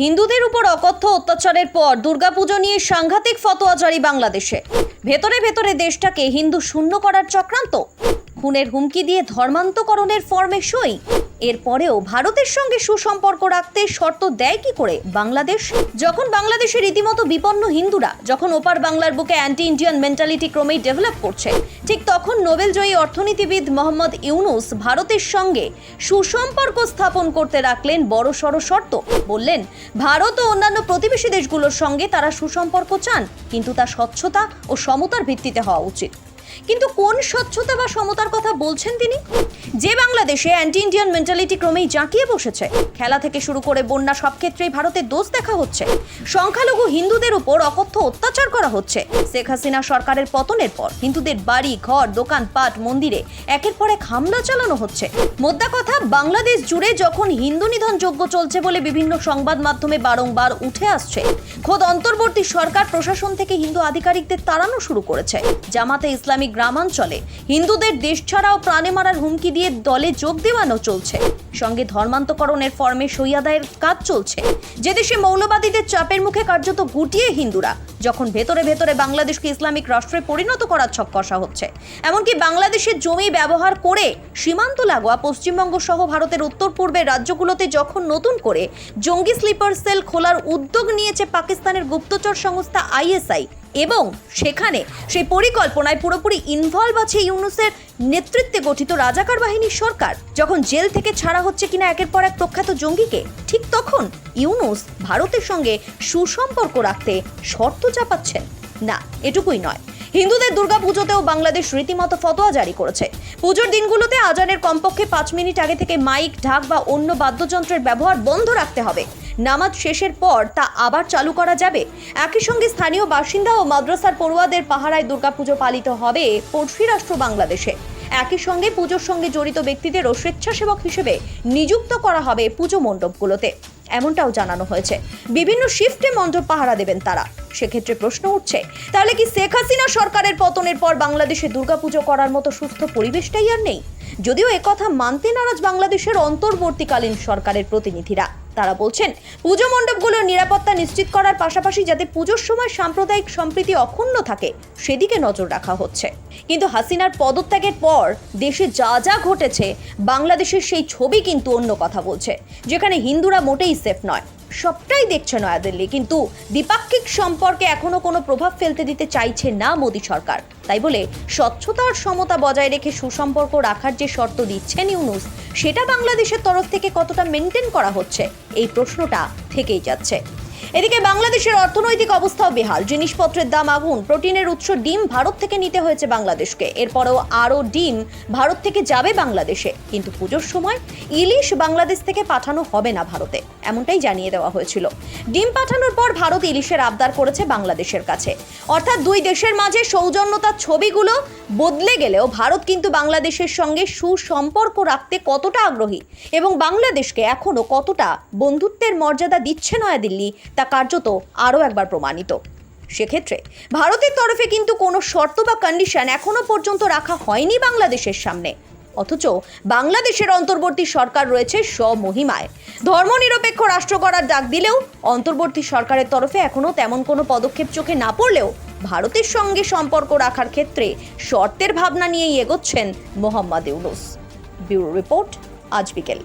হিন্দুদের উপর অকথ্য অত্যাচারের পর দুর্গাপুজো নিয়ে সাংঘাতিক ফতোয়া জারি বাংলাদেশে। ভেতরে ভেতরে দেশটাকে হিন্দু শূন্য করার চক্রান্ত। খুনের হুমকি দিয়ে ধর্মান্তকরণের ফর্মে সই। এরপরেও ভারতের সঙ্গে সুসম্পর্ক রাখতে শর্ত দেয় কি করে বাংলাদেশ? যখন বাংলাদেশের রীতিমতো বিপন্ন হিন্দুরা, যখন ওপার বাংলার বুকে অ্যান্টি ইন্ডিয়ান মেন্টালিটি ক্রমেই ডেভেলপ করছে, ঠিক তখন নোবেলজয়ী অর্থনীতিবিদ মোহাম্মদ ইউনুস ভারতের সঙ্গে সুসম্পর্ক স্থাপন করতে রাখলেন বড় সড় শর্ত। বললেন, ভারত ও অন্যান্য প্রতিবেশী দেশগুলোর সঙ্গে তারা সুসম্পর্ক চান, কিন্তু তা স্বচ্ছতা ও সমতার ভিত্তিতে হওয়া উচিত। কিন্তু কোন স্বচ্ছতা বা সমতার কথা বলছেন তিনি? যে বাংলাদেশে অ্যান্টি ইন্ডিয়ান মেন্টালিটি ক্রমেই জাঁকিয়ে বসেছে, খেলা থেকে শুরু করে বন্যা সব ক্ষেত্রেই ভারতের দোষ দেখা হচ্ছে, সংখ্যালঘু হিন্দুদের উপর অকথ্য অত্যাচার করা হচ্ছে, শেখ হাসিনা সরকারের পতনের পর হিন্দুদের বাড়ি, ঘর, দোকানপাট, মন্দিরে একের পর এক হামলা চালানো হচ্ছে। মোদ্দা কথা, বাংলাদেশ জুড়ে যখন হিন্দু নিধন যজ্ঞ চলছে বলে বিভিন্ন সংবাদ মাধ্যমে বারংবার উঠে আসছে, খোদ অন্তর্বর্তী সরকার প্রশাসন থেকে হিন্দু আধিকারিকদের তাড়ানো শুরু করেছে। জামাতে ইসলামী গ্রামাঞ্চলে হিন্দুদের দেশ ছাড়াও প্রাণে মারার হুমকি দিয়ে দলে যোগ দেওয়ানো চলছে। সঙ্গে ধর্মান্তকরণের ফর্মে সই আদায়ের কাজ চলছে। যে দেশে মৌলবাদীদের চাপের মুখে কার্যত গুটিয়ে হিন্দুরা, যখন ভেতরে ভেতরে বাংলাদেশকে ইসলামিক রাষ্ট্রে পরিণত করার ছক কষা হচ্ছে। এমনকি বাংলাদেশের জমি ব্যবহার করে সীমান্ত লাগোয়া পশ্চিমবঙ্গ সহ ভারতের উত্তর পূর্বের রাজ্যগুলোতে যখন নতুন করে জঙ্গি স্লিপার সেল খোলার উদ্যোগ নিয়েছে পাকিস্তানের গুপ্তচর সংস্থা আইএসআই এবং সেখানে সেই পরিকল্পনায় পুরোপুরি ইনভলভ আছে ইউনুসের নেতৃত্বে গঠিত রাজাকার বাহিনীর সরকার। যখন জেল থেকে ছাড়া হচ্ছে কিনা একের পর এক প্রখ্যাত জঙ্গিকে, ঠিক তখন ইউনুস ভারতের সঙ্গে সুসম্পর্ক রাখতে শর্ত চাপাচ্ছেন। না, এটুকুই নয়। হিন্দুদের দুর্গাপুজোতেও বাংলাদেশ রীতিমতো ফতোয়া জারি করেছে। পুজোর দিনগুলোতে আজানের কমপক্ষে পাঁচ মিনিট আগে থেকে মাইক, ঢাক বা অন্য বাদ্যযন্ত্রের ব্যবহার বন্ধ রাখতে হবে। নামাজ শেষের পর তা আবার চালু করা যাবে। একই সঙ্গে স্থানীয় বাসিন্দা ও মাদ্রাসার পড়ুয়াদের পাহারায় দুর্গাপুজো পালিত হবে পড়শি রাষ্ট্র বাংলাদেশে। একই সঙ্গে পুজোর সঙ্গে জড়িত ব্যক্তিদেরও স্বেচ্ছাসেবক হিসেবে নিযুক্ত করা হবে পুজো মণ্ডপগুলোতে। এমনটাও জানানো হয়েছে। বিভিন্ন শিফটে মণ্ডপ পাহারা দেবেন তারা। সেক্ষেত্রে প্রশ্ন উঠছে, তাহলে কি শেখ হাসিনা সরকারের পতনের পর বাংলাদেশে দুর্গাপুজো করার মতো সুস্থ পরিবেশটাই আর নেই? যদিও একথা মানতে নারাজ বাংলাদেশের অন্তর্বর্তীকালীন সরকারের প্রতিনিধিরা। তারা বলছেন, পুজো মণ্ডপগুলোর নিরাপত্তা নিশ্চিত করার পাশাপাশি যাতে পুজোর সময় সাম্প্রদায়িক সম্প্রীতি অক্ষুণ্ণ থাকে, সেদিকে নজর রাখা হচ্ছে। কিন্তু হাসিনার পদত্যাগের পর দেশে যা যা ঘটেছে, বাংলাদেশের সেই ছবি কিন্তু অন্য কথা বলছে, যেখানে হিন্দুরা মোটেই সেফ নয়। সবটাই দেখছে নয়াদিল্লি কিন্তু দ্বিপাক্ষিক সম্পর্কে এখনও কোনো প্রভাব ফেলতে দিতে চাইছে না মোদী সরকার। তাই বলে স্বচ্ছতা আর সমতা বজায় রেখে সুসম্পর্ক রাখার যে শর্ত দিচ্ছেন ইউনুস, সেটা বাংলাদেশের তরফ থেকে কতটা মেনটেন করা হচ্ছে, এই প্রশ্নটা থেকেই যাচ্ছে। এদিকে বাংলাদেশের অর্থনৈতিক অবস্থাও বেহাল। জিনিসপত্রের দাম আগুন, প্রোটিনের উৎস ডিম ভারত থেকে নিতে হয়েছে বাংলাদেশকে। এরপরেও আরও ডিম ভারত থেকে যাবে বাংলাদেশে। কিন্তু পুজোর সময় ইলিশ বাংলাদেশ থেকে পাঠানো হবে না ভারতে। এমনটাই জানিয়ে দেওয়া হয়েছিল। ডিম পাঠানোর পর ভারত ইলিশের আবদার করেছে বাংলাদেশের কাছে। অর্থাৎ দুই দেশের মাঝে সৌজন্যতার ছবিগুলো বদলে গেলেও ভারত কিন্তু বাংলাদেশের সঙ্গে সুসম্পর্ক রাখতে কতটা আগ্রহী এবং বাংলাদেশকে এখনও কতটা বন্ধুত্বের মর্যাদা দিচ্ছে নয়াদিল্লি, তা কার্যত আরও একবার প্রমাণিত। সেক্ষেত্রে ভারতের তরফে কিন্তু কোনো শর্ত বা কন্ডিশন এখনও পর্যন্ত রাখা হয়নি বাংলাদেশের সামনে। অথচ বাংলাদেশের অন্তর্বর্তী সরকার রয়েছে স্বমহিমায়। ধর্মনিরপেক্ষ রাষ্ট্র করার ডাক দিলেও অন্তর্বর্তী সরকারের তরফে এখনও তেমন কোনো পদক্ষেপ চোখে না পড়লেও ভারতের সঙ্গে সম্পর্ক রাখার ক্ষেত্রে শর্তের ভাবনা নিয়েই এগোচ্ছেন মোহাম্মদ ইউনুস। ব্যুরো রিপোর্ট, আজ বিকেল।